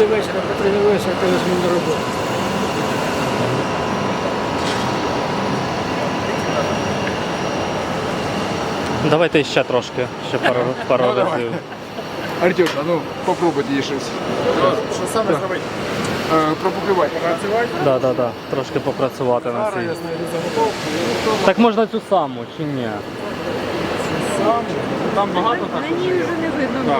Леся, коли зміни роботи. Давайте ще трошки, ще пару, пару разів. Артюша, ну попробуй їй щось. Що саме зробити? Е, Пропоклювати. Працювати? Да, да, да. Трошки попрацювати на цій. Так можна цю саму чи ні? Сам. Там багато так. Мені вже не видно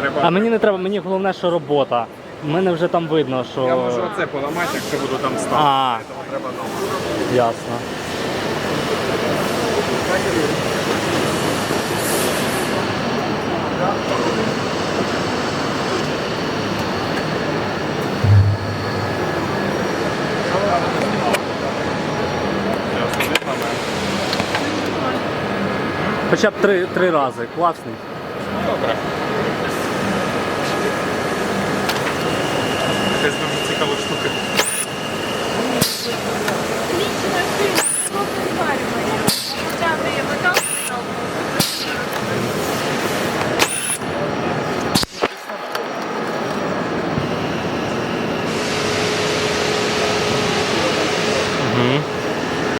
треба. А мені не треба, мені головне, що робота. У мене вже там видно, що. Я можу оце поламати, якщо буду там ставити. А, Тому треба нове. ясно. Хоча б три, три рази. Класний.